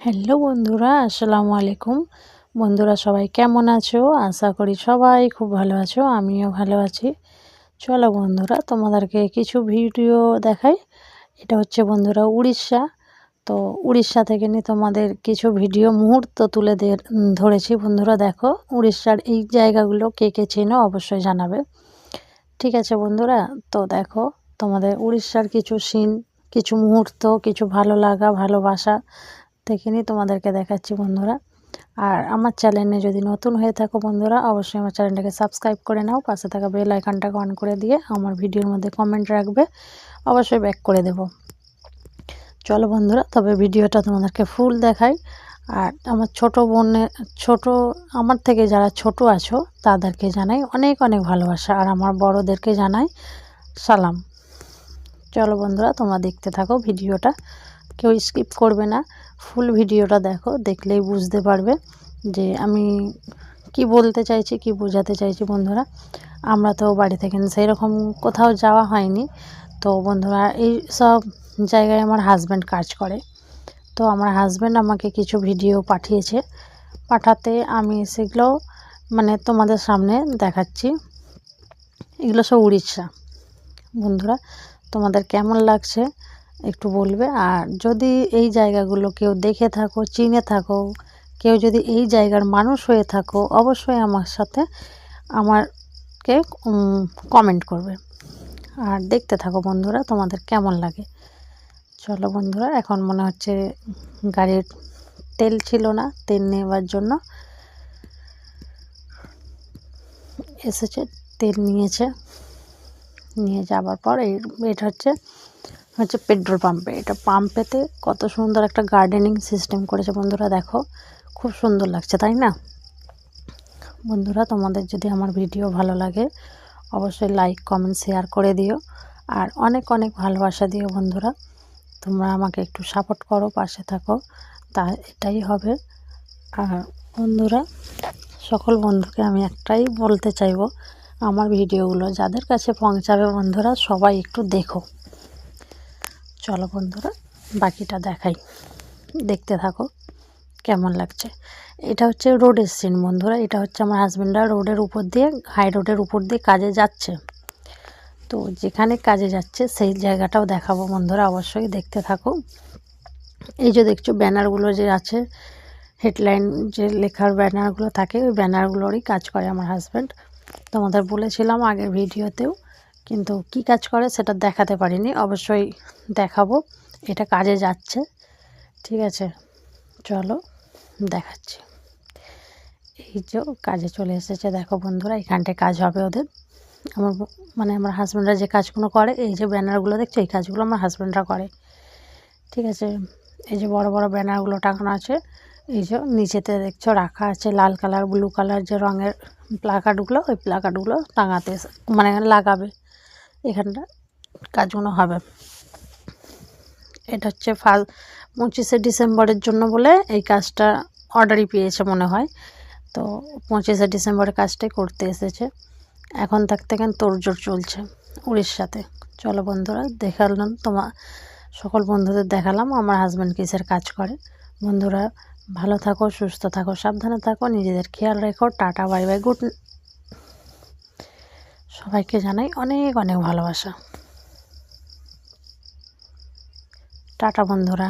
Hello বন্ধুরা, আসসালামু আলাইকুম। বন্ধুরা সবাই কেমন আছো? আশা করি সবাই খুব ভালো আছো, আমিও ভালো আছি। চলো বন্ধুরা, তোমাদেরকে কিছু ভিডিও দেখাই। এটা হচ্ছে বন্ধুরা উড়িষ্যা। তো উড়িষ্যা থেকে নিয়ে তোমাদের কিছু ভিডিও মুহূর্ত তুলে ধরেছি বন্ধুরা, দেখো। উড়িষ্যার এই জায়গাগুলো কে কে চেনো অবশ্যই জানাবে। ঠিক আছে বন্ধুরা, তো দেখো, তোমাদের উড়িষ্যার কিছু সিন কিছু মুহূর্ত, কিছু ভালো লাগা, ভালোবাসা দেখে নিই তোমাদেরকে দেখাচ্ছি বন্ধুরা। আর আমার চ্যানেলে যদি নতুন হয়ে থাকো বন্ধুরা, অবশ্যই আমার চ্যানেলটাকে সাবস্ক্রাইব করে নাও, পাশে থাকা বেল আইকনটাকে অন করে দিয়ে আমার ভিডিওর মধ্যে কমেন্ট রাখবে, অবশ্যই ব্যাক করে দেব। চলো বন্ধুরা, তবে ভিডিওটা তোমাদেরকে ফুল দেখাই। আর আমার ছোট বোনের, ছোট, আমার থেকে যারা ছোট আছো, তাদেরকে জানাই অনেক অনেক ভালোবাসা। আর আমার বড়দেরকে জানাই সালাম। চলো বন্ধুরা, তোমরা দেখতে থাকো ভিডিওটা কেউ স্কিপ করবে না। ফুল ভিডিওটা দেখো, দেখলেই বুঝতে পারবে যে আমি কি বলতে চাইছি, কি বোঝাতে চাইছি বন্ধুরা। আমরা তো বাড়ি থেকে সেই রকম কোথাও যাওয়া হয়নি। তো বন্ধুরা, এই সব জায়গায় আমার হাজব্যান্ড কাজ করে। তো আমার হাজব্যান্ড আমাকে কিছু ভিডিও পাঠিয়েছে। পাঠাতে আমি সেগুলো মানে তোমাদের সামনে দেখাচ্ছি। এগুলো সব উড়িষ্যা। বন্ধুরা, তোমাদের কেমন লাগছে? একটু বলবে। আর যদি এই জায়গাগুলো কেউ দেখে থাকো, চিনে থাকো, কেউ যদি এই জায়গার মানুষ হয়ে থাকো, অবশ্যই আমার সাথে আমারকে কমেন্ট করবে। আর দেখতে থাকো বন্ধুরা, তোমাদের কেমন লাগে। চলো বন্ধুরা, এখন মনে হচ্ছে গাড়ির তেল ছিল না, তেল নেওয়ার জন্য এসেছে, তেল নিয়েছে। নিয়ে যাবার পর এই, এটা হচ্ছে হচ্ছে পেট্রোল পাম্পে। এটা পাম্পেতে কত সুন্দর একটা গার্ডেনিং সিস্টেম করেছে বন্ধুরা, দেখো। খুব সুন্দর লাগছে, তাই না? বন্ধুরা, তোমাদের যদি আমার ভিডিও ভালো লাগে, অবশ্যই লাইক, কমেন্ট, শেয়ার করে দিও। আর অনেক অনেক ভালোবাসা দিও বন্ধুরা। তোমরা আমাকে একটু সাপোর্ট করো, পাশে থাকো। তা, এটাই হবে। আর বন্ধুরা, সকল বন্ধুকে আমি একটাই বলতে চাইব, আমার ভিডিওগুলো যাদের কাছে পৌঁছাবে বন্ধুরা, সবাই একটু দেখো। চলো বন্ধুরা, বাকিটা দেখাই। দেখতে থাকো, কেমন লাগছে। এটা হচ্ছে রোডের সিন বন্ধুরা, এটা হচ্ছে আমার হাজব্যান্ডরা রোডের উপর দিয়ে হাই রোডের উপর দিয়ে কাজে যাচ্ছে। তো যেখানে কাজে যাচ্ছে, সেই জায়গাটাও দেখাবো বন্ধুরা, অবশ্যই দেখতে থাকো। এই যে দেখছ ব্যানারগুলো যে আছে হেডলাইন যে লেখার ব্যানারগুলো থাকে, ওই ব্যানারগুলোরই কাজ করে আমার হাজব্যান্ড তোমাদের বলেছিলাম আগের ভিডিওতেও কিন্তু কি কাজ করে সেটা দেখাতে পারিনি। অবশ্যই দেখাবো। এটা কাজে যাচ্ছে। ঠিক আছে, চলো দেখাচ্ছি। এই যে কাজে চলে এসেছে। দেখো বন্ধুরা, এখানটায় কাজ হবে ওদের। আমার মানে আমার হাজব্যান্ডরা যে কাজগুলো করে, এই যে ব্যানারগুলো দেখছ, এই কাজগুলো আমার হাজব্যান্ডরা করে। ঠিক আছে, এই যে বড় বড় ব্যানারগুলো টাঙানো আছে। এই যে নিচেতে দেখছ, রাখা আছে লাল কালার ব্লু কালার যে রঙের প্লাকার্ডগুলো ওই প্লাকার্ডগুলো টাঙাতে মানে লাগাবে। এখানটা কাজগুলো হবে। এটা হচ্ছে ফাল পঁচিশে ডিসেম্বরের জন্য বলে এই কাজটা অর্ডারই পেয়েছে মনে হয়। তো পঁচিশে ডিসেম্বরের কাজটাই করতে এসেছে। এখন থাকতে কেন তোড়জোড় চলছে উড়িষ্যাতে। চলো বন্ধুরা, দেখালাম তোমার সকল বন্ধুদের দেখালাম, আমার হাজব্যান্ড কিসের কাজ করে। বন্ধুরা, ভালো থাকো, সুস্থ থাকো, সাবধানে থাকো, নিজেদের খেয়াল রেখো, টাটা বাই বাই গুড সবাইকে জানাই অনেক অনেক ভালোবাসা। টাটা বন্ধুরা।